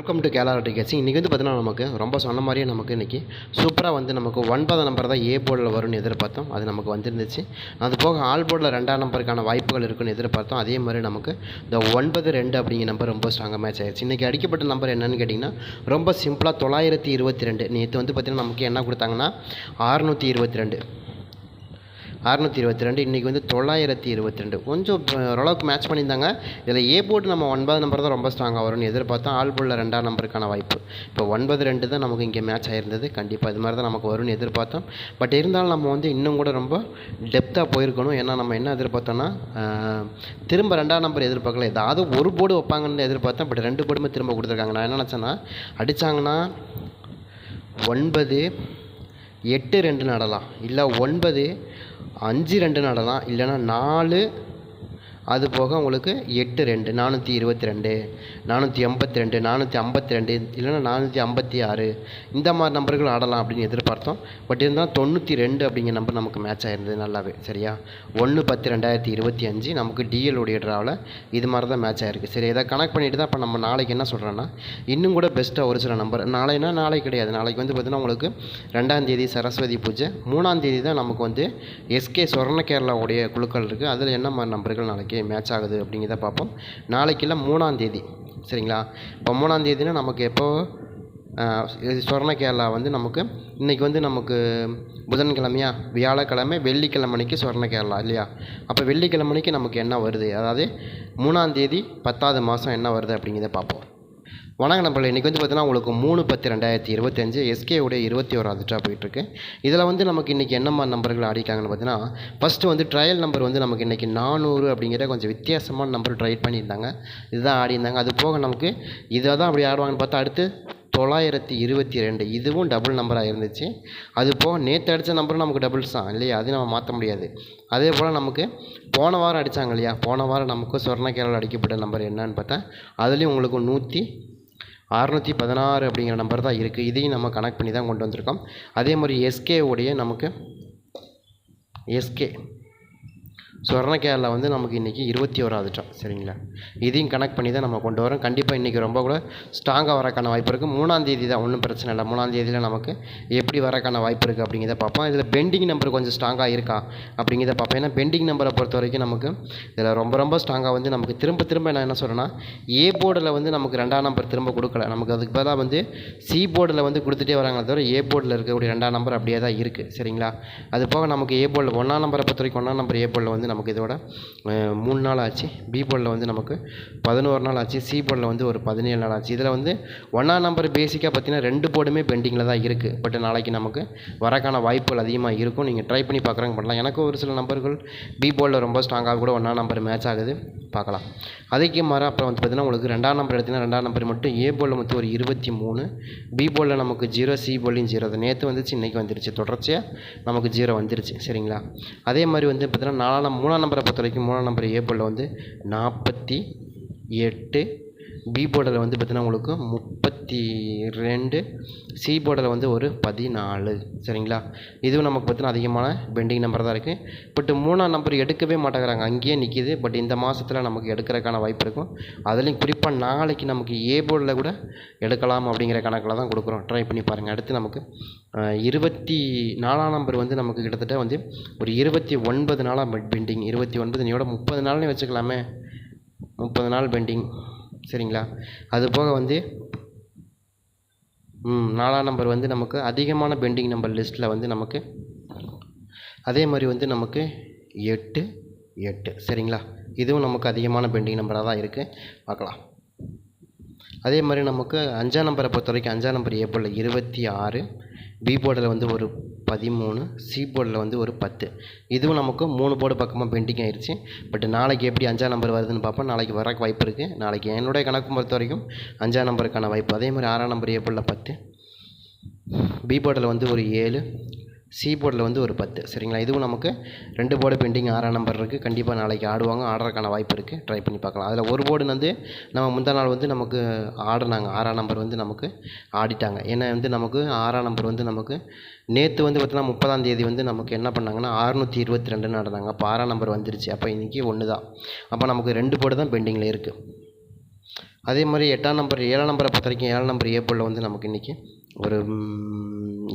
Welcome to Khelo tickets இன்றைக்கி வந்து பார்த்தீங்கன்னா நமக்கு ரொம்ப சொன்ன மாதிரியே நமக்கு இன்றைக்கி சூப்பராக வந்து நமக்கு ஒன்பது நம்பர் தான் ஏ போர்டில் வரும்னு எதிர்பார்த்தோம். அது நமக்கு வந்துருந்துச்சு. அது போக ஆல் போர்டில் ரெண்டாம் நம்பருக்கான வாய்ப்புகள் இருக்குன்னு எதிர்பார்த்தோம். அதே மாதிரி நமக்கு இந்த ஒன்பது ரெண்டு அப்படிங்கிற நம்பர் ரொம்ப ஸ்ட்ராங்காக மேட்ச் ஆயிடுச்சு இன்றைக்கி அடிக்கப்பட்ட நம்பர் என்னன்னு கேட்டிங்கன்னா ரொம்ப சிம்பிளாக தொள்ளாயிரத்தி இருபத்தி ரெண்டு. நேற்று வந்து பார்த்திங்கன்னா நமக்கு என்ன கொடுத்தாங்கன்னா அறுநூற்றி இருபத்தி ரெண்டு. அறநூற்றி இருபத்தி ரெண்டு இன்றைக்கி வந்து தொள்ளாயிரத்தி இருபத்தி ரெண்டு. கொஞ்சம் ஓரளவுக்கு மேட்ச் பண்ணியிருந்தாங்க. இதில் ஏ போர்டு நம்ம ஒன்பது நம்பர் தான் ரொம்ப ஸ்ட்ராங்காக வரும்னு எதிர்பார்த்தோம். ஆல் போர்டில் ரெண்டாம் நம்பருக்கான வாய்ப்பு. இப்போ ஒன்பது ரெண்டு தான் நமக்கு இங்கே மேட்ச் ஆயிருந்தது. கண்டிப்பாக இது மாதிரி தான் நமக்கு வரும்னு எதிர்பார்த்தோம். பட் இருந்தாலும் நம்ம வந்து இன்னும் கூட ரொம்ப டெப்த்தாக போயிருக்கணும். ஏன்னா நம்ம என்ன எதிர்பார்த்தோன்னா திரும்ப ரெண்டாம் நம்பர் எதிர்பார்க்கல. ஏதாவது ஒரு போர்டு வைப்பாங்கன்னு எதிர்பார்த்தேன் பட் ரெண்டு போர்டுமே திரும்ப கொடுத்துருக்காங்க. நான் என்ன நினச்சேன்னா அடித்தாங்கன்னா ஒன்பது எட்டு ரெண்டு நடலாம். இல்லை ஒன்பது அஞ்சு ரெண்டு நடலாம். இல்லைன்னா நாலு அது போக உங்களுக்கு எட்டு ரெண்டு நானூற்றி இருபத்தி ரெண்டு நானூற்றி எண்பத்தி ரெண்டு நானூற்றி ஐம்பத்தி ரெண்டு இல்லைன்னா நானூற்றி ஐம்பத்தி ஆறு இந்த மாதிரி நம்பர்கள் ஆடலாம் அப்படின்னு எதிர்பார்த்தோம். பட் இருந்தாலும் தொண்ணூற்றி ரெண்டு அப்படிங்கிற நம்பர் நமக்கு மேட்ச் ஆயிருந்தது நல்லாவே சரியா? ஒன்று பத்து ரெண்டாயிரத்தி இருபத்தி அஞ்சு நமக்கு டிஎல் உடைய ட்ராவில் இது மாதிரி தான் மேட்ச் ஆயிருக்கு. சரி இதை கனெக்ட் பண்ணிட்டு தான் இப்போ நம்ம நாளைக்கு என்ன சொல்கிறோன்னா இன்னும் கூட பெஸ்ட்டாக ஒரு சில நம்பர் நாளைனா நாளை கிடையாது. நாளைக்கு வந்து பார்த்திங்கன்னா உங்களுக்கு ரெண்டாம் தேதி சரஸ்வதி பூஜை மூணாம் தேதி தான் நமக்கு வந்து எஸ்கே சொர்ண கேரளாவுடைய குழுக்கள் இருக்குது அதில் என்ன மாதிரி நம்பர்கள் நாளைக்கு மேட்ச் ஆகுது அப்படிங்கிறத பார்ப்போம். நாளைக்கு இல்லை மூணாம் தேதி சரிங்களா? இப்போ மூணாம் தேதினா நமக்கு எப்போ? இது சொர்ண கேரளா வந்து நமக்கு இன்றைக்கி வந்து நமக்கு புதன்கிழமையா? வியாழக்கிழமை வெள்ளிக்கிழமைக்கு சொர்ண கேரளா இல்லையா? அப்போ வெள்ளிக்கிழமைக்கு நமக்கு என்ன வருது? அதாவது மூணாம் தேதி பத்தாவது மாதம் என்ன வருது அப்படிங்கிறத பார்ப்போம். வணக்கம் நம்பர்கள் இன்றைக்கி வந்து பார்த்தீங்கன்னா உங்களுக்கு மூணு பத்து ரெண்டாயிரத்தி இருபத்தஞ்சு எஸ்கே உடைய இருபத்தி ஓராவது ட்ரா போயிட்டுருக்கு இதில் வந்து நமக்கு இன்றைக்கி என்னம்மா நம்பர்கள் ஆடிக்காங்கன்னு பார்த்தீங்கன்னா ஃபஸ்ட்டு வந்து ட்ரையல் நம்பர் வந்து நமக்கு இன்றைக்கி நானூறு அப்படிங்கிற கொஞ்சம் வித்தியாசமான நம்பர் ட்ரை பண்ணியிருந்தாங்க. இதுதான் ஆடியிருந்தாங்க. அது போக நமக்கு இதை தான் அப்படி ஆடுவாங்கன்னு பார்த்தா அடுத்து தொள்ளாயிரத்தி இருபத்தி ரெண்டு. இதுவும் டபுள் நம்பராக இருந்துச்சு. அது போக நேற்று அடித்த நம்பரும் நமக்கு டபுள்ஸ் தான் இல்லையா? அது நம்ம மாற்ற முடியாது. அதே போல் நமக்கு போன வாரம் அடித்தாங்க இல்லையா? போன வாரம் நமக்கு சொர்ண கேரளா அடிக்கப்பட்ட நம்பர் என்னன்னு பார்த்தா அதுலேயும் உங்களுக்கு நூற்றி அறநூற்றி பதினாறு அப்படிங்கிற நம்பர் தான் இருக்குது இதையும் நம்ம கனெக்ட் பண்ணி தான் கொண்டு வந்திருக்கோம். அதே மாதிரி எஸ்கே உடைய நமக்கு எஸ்கே சொர்ண கேரளா வந்து நமக்கு இன்றைக்கி இருபத்தி ஓராவது சரிங்களா? இதையும் கனெக்ட் பண்ணி தான் நம்ம கொண்டு வரோம். கண்டிப்பாக இன்றைக்கி ரொம்ப கூட ஸ்ட்ராங்காக வரக்கான வாய்ப்பு இருக்குது மூணாந்தேதி தான் ஒன்றும் பிரச்சனை இல்லை. மூணாந்தேதியில் நமக்கு எப்படி வரக்கான வாய்ப்பு இருக்குது அப்படிங்கிறத பார்ப்போம். இதில் பெண்டிங் நம்பர் கொஞ்சம் ஸ்ட்ராங்காக இருக்கா அப்படிங்கிறத பார்ப்போம். ஏன்னா பெண்டிங் நம்பரை பொறுத்த வரைக்கும் நமக்கு இதில் ரொம்ப ரொம்ப ஸ்ட்ராங்காக வந்து நமக்கு திரும்ப திரும்ப நான் என்ன சொல்கிறேன்னா ஏ போர்டில் வந்து நமக்கு ரெண்டாம் நம்பர் திரும்ப கொடுக்கல. நமக்கு அதுக்கு பதிலாக வந்து சி போர்டில் வந்து கொடுத்துட்டே வராங்களே தவிர ஏ போர்டில் இருக்கக்கூடிய ரெண்டாம் நம்பர் அப்படியே தான் இருக்குது சரிங்களா? அது போக நமக்கு ஏ போர்டில் ஒன்றாம் நம்பரை பொறுத்த வரைக்கும் ஒன்றாம் நம்பர் ஏ போர்டில் வந்து நமக்கு இதோட மூணு நாள் ஆச்சு. பி போர்டில் வந்து நமக்கு பதினோரு நாள் ஆச்சு. சி போர்டில் வந்து ஒரு பதினேழு நாள் ஆச்சு. இதில் வந்து ஒன்றாம் நம்பர் பேசிக்காக பார்த்தீங்கன்னா ரெண்டு போர்டுமே பெண்டிங்கில் தான் இருக்குது பட் நாளைக்கு நமக்கு வரக்கான வாய்ப்புகள் அதிகமாக இருக்கும். நீங்கள் ட்ரை பண்ணி பார்க்குறவங்க பண்ணலாம். எனக்கு ஒரு சில நம்பர்கள் பி போர்டில் ரொம்ப ஸ்ட்ராங்காக கூட ஒன்றாம் நம்பர் மேட்ச் ஆகுது. பார்க்கலாம் அதுக்கு மாற அப்புறம் வந்து பார்த்தீங்கன்னா உங்களுக்கு ரெண்டாம் நம்பர் எடுத்தீங்கன்னா ரெண்டாம் நம்பர் மட்டும் ஏ போர்டில் மொத்தம் ஒரு இருபத்தி மூணு. பி போர்டில் நமக்கு ஜீரோ சி போர்டிலையும் ஜீரோ அது நேற்று வந்துச்சு இன்றைக்கி வந்துருச்சு. தொடர்ச்சியாக நமக்கு ஜீரோ வந்துருச்சு. சரிங்களா? அதே மாதிரி வந்து பார்த்தீங்கன்னா நாலாம் மூணாம் நம்பரை பொறுத்த வரைக்கும் மூணாம் நம்பர் ஏ போர்டில் வந்து நாற்பத்தி எட்டு பி போர்டில் வந்து பார்த்தீங்கன்னா உங்களுக்கு முப்பத்தி ரெண்டு சி போர்டில் வந்து ஒரு பதினாலு. சரிங்களா? இதுவும் நமக்கு பார்த்தீங்கன்னா அதிகமான பெண்டிங் நம்பர் தான் இருக்குது பட் மூணாம் நம்பர் எடுக்கவே மாட்டேங்கிறாங்க. அங்கேயே நிற்கிது பட் இந்த மாதத்தில் நமக்கு எடுக்கிறதுக்கான வாய்ப்பு இருக்கும். அதுலேயும் குறிப்பாக நாளைக்கு நமக்கு ஏ போர்டில் கூட எடுக்கலாம் அப்படிங்கிற கணக்கில் தான் கொடுக்குறோம். ட்ரை பண்ணி பாருங்கள் அடுத்து நமக்கு இருபத்தி நாலாம் நம்பர் வந்து நமக்கு கிட்டத்தட்ட வந்து ஒரு இருபத்தி ஒன்பது நாளாக பெண்டிங் இருபத்தி ஒன்பது நீயோட முப்பது நாள்னு வச்சுக்கலாமே. முப்பது நாள் பெண்டிங் சரிங்களா? அது போக வந்து ம் நாலாம் நம்பர் வந்து நமக்கு அதிகமான பெண்டிங் நம்பர் லிஸ்ட்டில் வந்து நமக்கு அதே மாதிரி வந்து நமக்கு எட்டு எட்டு சரிங்களா? இதுவும் நமக்கு அதிகமான பெண்டிங் நம்பராக தான் இருக்குது பார்க்கலாம். அதே மாதிரி நமக்கு அஞ்சாம் நம்பரை பொறுத்த வரைக்கும் அஞ்சாம் நம்பர் ஏ இருபத்தி ஆறு பி போர்டில் வந்து ஒரு பதிமூணு சி போர்டில் வந்து ஒரு பத்து. இதுவும் நமக்கு மூணு போர்டு பக்கமாக பெண்டிங் ஆயிடுச்சு பட் நாளைக்கு எப்படி அஞ்சாம் நம்பர் வருதுன்னு பார்ப்போம். நாளைக்கு வரக்கு வாய்ப்பு இருக்குது நாளைக்கு என்னுடைய கணக்கு பொறுத்த வரைக்கும் அஞ்சாம் நம்பருக்கான வாய்ப்பு. அதே மாதிரி ஆறாம் நம்பர் ஏ போர்டில் பத்து. பி போர்டில் வந்து ஒரு ஏழு. சி போர்டில் வந்து ஒரு பத்து சரிங்களா? இதுவும் நமக்கு ரெண்டு போர்டு பெண்டிங் ஆறாம் நம்பர் இருக்குது கண்டிப்பாக நாளைக்கு ஆடுவாங்க. ஆடுறதுக்கான வாய்ப்பு இருக்குது ட்ரை பண்ணி பார்க்கலாம். அதில் ஒரு போர்டு வந்து நம்ம முந்தா நாள் வந்து நமக்கு ஆடினாங்க. ஆறாம் நம்பர் வந்து நமக்கு ஆடிட்டாங்க. ஏன்னா வந்து நமக்கு ஆறாம் நம்பர் வந்து நமக்கு நேற்று வந்து பார்த்தீங்கன்னா முப்பதாம் தேதி வந்து நமக்கு என்ன பண்ணாங்கன்னா அறுநூற்றி இருபத்தி ரெண்டுன்னு ஆடினாங்க. அப்போ ஆறாம் நம்பர் வந்துருச்சு. அப்போ இன்றைக்கி ஒன்று தான் அப்போ நமக்கு ரெண்டு போர்டு தான் பெண்டிங்கில் இருக்குது அதே மாதிரி எட்டாம் நம்பர் ஏழாம் நம்பரை பொறுத்த வரைக்கும் ஏழாம் நம்பர் ஏ போர்டில் வந்து நமக்கு இன்றைக்கி ஒரு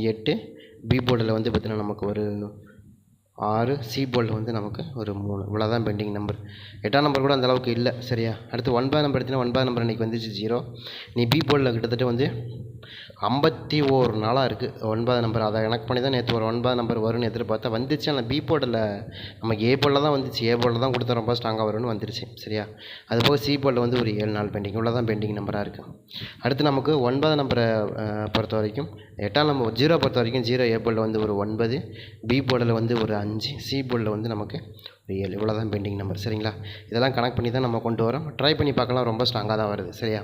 எட்டு பி போர்டில் வந்து பார்த்திங்கன்னா நமக்கு ஒரு ஆறு சி போர்டில் வந்து நமக்கு ஒரு மூணு. இவ்வளோ தான் பெண்டிங் நம்பர் எட்டாம் நம்பர் கூட அந்த அளவுக்கு இல்லை. சரியா? அடுத்து ஒன்பதாம் நம்பர் எடுத்தீங்கன்னா ஒன்பதாம் நம்பர் இன்றைக்கி வந்துச்சு ஜீரோ நீ பி போர்டில் கிட்டத்தட்ட வந்து ஐம்பத்தி ஓரு நாளாக இருக்குது ஒன்பதாம் நம்பர் அதை கணக்கு பண்ணி தான் நேற்று ஒரு ஒன்பதாம் நம்பர் வரும்னு எதிர்பார்த்தா வந்துச்சு. ஆனால் பி போர்டில் நமக்கு ஏ போர்டில் தான் வந்துச்சு. ஏ போர்டில் தான் கொடுத்தா ரொம்ப ஸ்ட்ராங்காக வரும்னு வந்துருச்சு. சரியா? அது போக சி போர்டில் வந்து ஒரு ஏழு நாள் பெண்டிங் இவ்வளோ தான் பெண்டிங் நம்பராக இருக்குது அடுத்து நமக்கு ஒன்பதாம் நம்பரை பொறுத்த வரைக்கும் எட்டாம் நம்பர் ஜீரோ பொறுத்த வரைக்கும் ஜீரோ ஏ போர்டில் வந்து ஒரு ஒன்பது பி போர்டில் வந்து ஒரு அஞ்சு. அஞ்சு சி போர்டில் வந்து நமக்கு ஒரு இவ்வளோ தான் பெண்டிங் நம்பர் சரிங்களா? இதெல்லாம் கனெக்ட் பண்ணி தான் நம்ம கொண்டு வரோம். ட்ரை பண்ணி பார்க்கலாம். ரொம்ப ஸ்ட்ராங்காக தான் வருது. சரியா?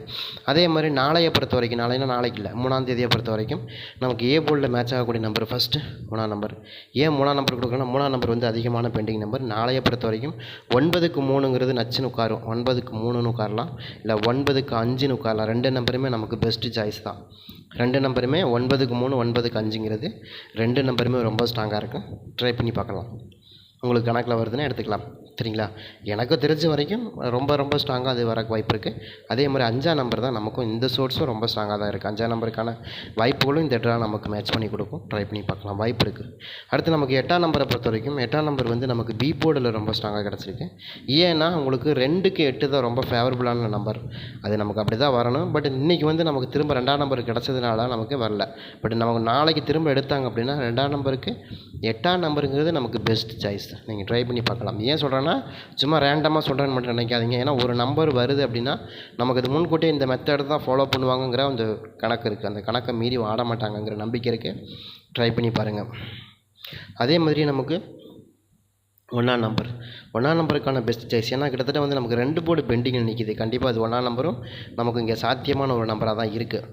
அதே மாதிரி நாளையை பொறுத்த வரைக்கும் நாளைனா நாளைக்கு இல்லை. மூணாம் தேதியை பொறுத்த வரைக்கும் நமக்கு ஏ போர்டில் மேட்ச் ஆகக்கூடிய நம்பர் ஃபஸ்ட்டு மூணாம் நம்பர் ஏன் மூணாம் நம்பர் கொடுக்கலாம் மூணாம் நம்பர் வந்து அதிகமான பெண்டிங் நம்பர் நாளையை பொறுத்த வரைக்கும் ஒன்பதுக்கு மூணுங்கிறது நச்சுன்னு உட்காரும். ஒன்பதுக்கு மூணுன்னு உட்காரலாம். இல்லை ஒன்பதுக்கு அஞ்சுன்னு உட்காரலாம். ரெண்டு நம்பருமே நமக்கு பெஸ்ட்டு சாய்ஸ் தான். ரெண்டு நம்பருமே ஒன்பதுக்கு மூணு ஒன்பதுக்கு அஞ்சுங்கிறது ரெண்டு நம்பருமே ரொம்ப ஸ்ட்ராங்காக இருக்கும் ட்ரை பண்ணி பார்க்கலாம். உங்களுக்கு கணக்கில் வருதுன்னா எடுத்துக்கலாம். சரிங்களா? எனக்கு தெரிஞ்ச வரைக்கும் ரொம்ப ரொம்ப ஸ்ட்ராங்காக அது வரக்கு வாய்ப்பு இருக்குது அதே மாதிரி அஞ்சாம் நம்பர் தான் நமக்கும் இந்த சோர்ஸும் ரொம்ப ஸ்ட்ராங்காக தான் இருக்குது அஞ்சாம் நம்பருக்கான வாய்ப்புகளும் இந்த ட்ரா நமக்கு மேட்ச் பண்ணி கொடுக்கும். ட்ரை பண்ணி பார்க்கலாம். வாய்ப்பு இருக்குது அடுத்து நமக்கு எட்டாம் நம்பரை பொறுத்த வரைக்கும் எட்டாம் நம்பர் வந்து நமக்கு பி போர்டில் ரொம்ப ஸ்ட்ராங்காக கிடச்சிருக்கு. ஏன்னா உங்களுக்கு ரெண்டுக்கு எட்டு தான் ரொம்ப ஃபேவரபுளான நம்பர் அது நமக்கு அப்படி தான் வரணும். பட் இன்றைக்கி வந்து நமக்கு திரும்ப ரெண்டாம் நம்பர் கிடச்சதுனால நமக்கு வரல. பட் நமக்கு நாளைக்கு திரும்ப எடுத்தாங்க அப்படின்னா ரெண்டாம் நம்பருக்கு எட்டாம் நம்பருங்கிறது நமக்கு பெஸ்ட் சாய்ஸ் நீங்கள் ட்ரை பண்ணி பார்க்கலாம். ஏன் சொல்கிறேன்னா சும்மா ரேண்டமாக சொல்கிறேன்னு மட்டும் நினைக்காதீங்க. ஏன்னா ஒரு நம்பர் வருது அப்படின்னா நமக்கு அது முன்கூட்டியே இந்த மெத்தடை தான் ஃபாலோ பண்ணுவாங்கங்கிற அந்த கணக்கு இருக்குது அந்த கணக்கை மீறி ஆட மாட்டாங்கங்கிற நம்பிக்கை இருக்குது ட்ரை பண்ணி பாருங்கள் அதே மாதிரி நமக்கு ஒன்றாம் நம்பர் ஒன்றாம் நம்பருக்கான பெஸ்ட் சாய்ஸ் ஏன்னா கிட்டத்தட்ட வந்து நமக்கு ரெண்டு போர்டு பெண்டிங்கில் நிற்கிது கண்டிப்பாக அது ஒன்றாம் நம்பரும் நமக்கு இங்கே சாத்தியமான ஒரு நம்பராக தான் இருக்குது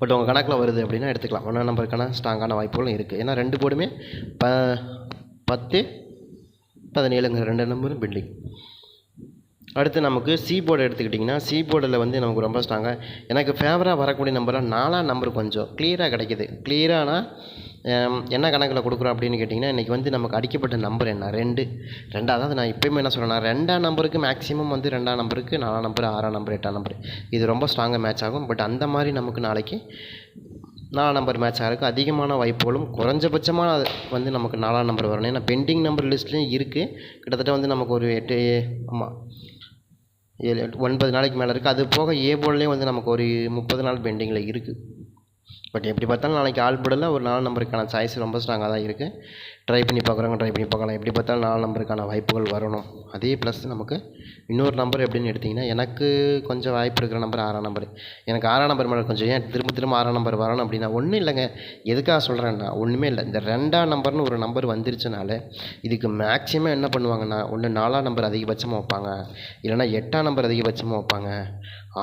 பட் உங்கள் கணக்கில் வருது அப்படின்னா எடுத்துக்கலாம். ஒன்றாம் நம்பருக்கான ஸ்ட்ராங்கான வாய்ப்புகளும் இருக்குது ஏன்னா ரெண்டு போர்டுமே ப பத்து பதினேழுங்கிற ரெண்டு நம்பரும் பில்டிங் அடுத்து நமக்கு சி போர்டு எடுத்துக்கிட்டிங்கன்னா சி போர்டில் வந்து நமக்கு ரொம்ப ஸ்ட்ராங்காக எனக்கு ஃபேவராக வரக்கூடிய நம்பரில் நாலாம் நம்பர் கொஞ்சம் கிளியராக கிடைக்கிது. கிளியரானால் என்ன கணக்கில் கொடுக்குறோம் அப்படின்னு கேட்டிங்கன்னா இன்றைக்கி வந்து நமக்கு அடிக்கப்பட்ட நம்பர் என்ன? ரெண்டு. ரெண்டாவது நான் இப்போயுமே என்ன சொல்கிறேன்னா ரெண்டாம் நம்பருக்கு மேக்ஸிமம் வந்து ரெண்டாம் நம்பருக்கு நாலாம் நம்பர் ஆறாம் நம்பர் எட்டாம் நம்பர் இது ரொம்ப ஸ்ட்ராங்காக மேட்ச் ஆகும். பட் அந்த மாதிரி நமக்கு நாளைக்கு நாலாம் நம்பர் மேட்ச் ஆகிறதுக்கு அதிகமான வாய்ப்புகளும் குறைஞ்சபட்சமாக அது வந்து நமக்கு நாலாம் நம்பர் வரணும். ஏன்னா பெண்டிங் நம்பர் லிஸ்ட்லேயும் இருக்குது கிட்டத்தட்ட வந்து நமக்கு ஒரு எட்டு ஆமாம் ஏழு ஒன்பது நாளைக்கு மேலே இருக்குது அது போக ஏ போர்ட்லேயும் வந்து நமக்கு ஒரு முப்பது நாள் பெண்டிங்கில் இருக்குது பட் எப்படி பார்த்தாலும் நாளைக்கு ஆல் போர்டில் ஒரு நாலு நம்பருக்கான சாய்ஸ் ரொம்ப ஸ்ட்ராங்காக தான் இருக்குது ட்ரை பண்ணி பார்க்குறவங்க ட்ரை பண்ணி பார்க்கலாம். எப்படி பார்த்தாலும் நாலு நம்பருக்கான வாய்ப்புகள் வரணும். அதே ப்ளஸ் நமக்கு இன்னொரு நம்பர் எப்படின்னு எடுத்திங்கன்னா எனக்கு கொஞ்சம் வாய்ப்பு இருக்கிற நம்பர் ஆறாம் நம்பர் எனக்கு ஆறாம் நம்பர் மேலே கொஞ்சம் ஏன் திரும்ப திரும்ப ஆறாம் நம்பர் வரணும் அப்படின்னா ஒன்றும் இல்லைங்க. எதுக்காக சொல்கிறேன்னா ஒன்றுமே இல்லை. இந்த ரெண்டாம் நம்பர்னு ஒரு நம்பர் வந்துருச்சுனால இதுக்கு மேக்ஸிமம் என்ன பண்ணுவாங்கன்னா ஒன்று நாலாம் நம்பர் அதிகபட்சமாக வைப்பாங்க. இல்லைன்னா எட்டாம் நம்பர் அதிகபட்சமாக வைப்பாங்க.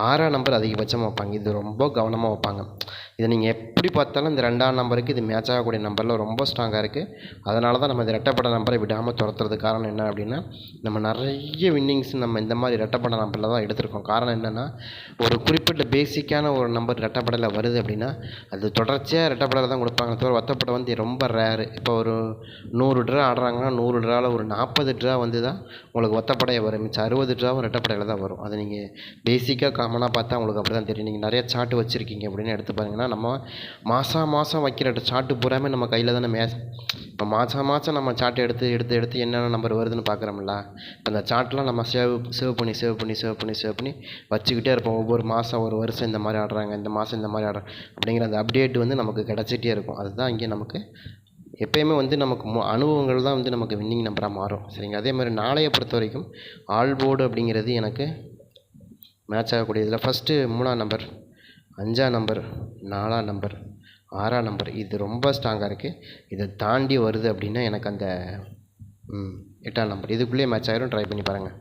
ஆறாம் நம்பர் அதிகபட்சமாக வைப்பாங்க. இது ரொம்ப கவனமாக வைப்பாங்க. இதை நீங்கள் எப்படி பார்த்தாலும் இந்த ரெண்டாம் நம்பருக்கு இது மேட்ச் ஆகக்கூடிய நம்பரில் ரொம்ப ஸ்ட்ராங்காக இருக்குது அதனால தான் நம்ம இந்த ரெட்டப்பட்ட நம்பரை விடாமல் துரத்துறது காரணம் என்ன அப்படின்னா நம்ம நிறைய வின்னிங்ஸ் நம்ம இந்த மாதிரி ரெட்டப்பட்ட நம்பரில் தான் எடுத்திருக்கோம். காரணம் என்னென்னா ஒரு குறிப்பிட்ட பேசிக்கான ஒரு நம்பர் ரெட்டப்படையில் வருது அப்படின்னா அது தொடர்ச்சியாக ரெட்டப்படையில் தான் கொடுப்பாங்க தவிர ஒத்தப்படை வந்து ரொம்ப ரேரு இப்போ ஒரு நூறு ட்ரா ஆடுறாங்கன்னா நூறு ட்ராவில் ஒரு நாற்பது ட்ரா வந்து தான் உங்களுக்கு ஒத்தப்படையை வரும். மிச்சம் அறுபது ட்ராவும் ரெட்டப்படையில் தான் வரும். அது நீங்கள் பேசிக்காக காமனாக பார்த்தா உங்களுக்கு அப்படி தான் தெரியும். நீங்கள் நிறைய சாட்டு வச்சுருக்கீங்க அப்படின்னு எடுத்து பாருங்கன்னா நம்ம மாதம் மாதம் வைக்கிற சார்ட்டு பூராமே நம்ம கையில் தானே மே இப்போ மாதம் மாதம் நம்ம சார்ட் எடுத்து எடுத்து எடுத்து என்னென்ன நம்பர் வருதுன்னு பார்க்குறோம்ல இப்போ அந்த சார்ட்லாம் நம்ம சேவ் சேவ் பண்ணி சேவ் பண்ணி சேவ் பண்ணி சேவ் பண்ணி வச்சுக்கிட்டே இருப்போம். ஒவ்வொரு மாதம் ஒரு வருஷம் இந்த மாதிரி ஆடுறாங்க இந்த மாதம் இந்த மாதிரி ஆடுறாங்க அப்படிங்கிற அந்த அப்டேட் வந்து நமக்கு கிடச்சிட்டே இருக்கும். அதுதான் இங்கே நமக்கு எப்பயுமே வந்து நமக்கு அனுபவங்கள் தான் வந்து நமக்கு வின்னிங் நம்பராக மாறும். சரிங்க அதே மாதிரி நாளையை பொறுத்த வரைக்கும் ஆல் போர்டு அப்படிங்கிறது எனக்கு மேட்ச் ஆகக்கூடியதில் ஃபஸ்ட்டு மூணாம் நம்பர் அஞ்சாம் நம்பர் நாலாம் நம்பர் ஆறாம் நம்பர் இது ரொம்ப ஸ்ட்ராங்காக இருக்குது இதை தாண்டி வருது அப்படின்னா எனக்கு அந்த ம், எட்டாம் நம்பர். இதுக்குள்ளேயே மேட்ச் ஆகிரும் ட்ரை பண்ணி பாருங்கள்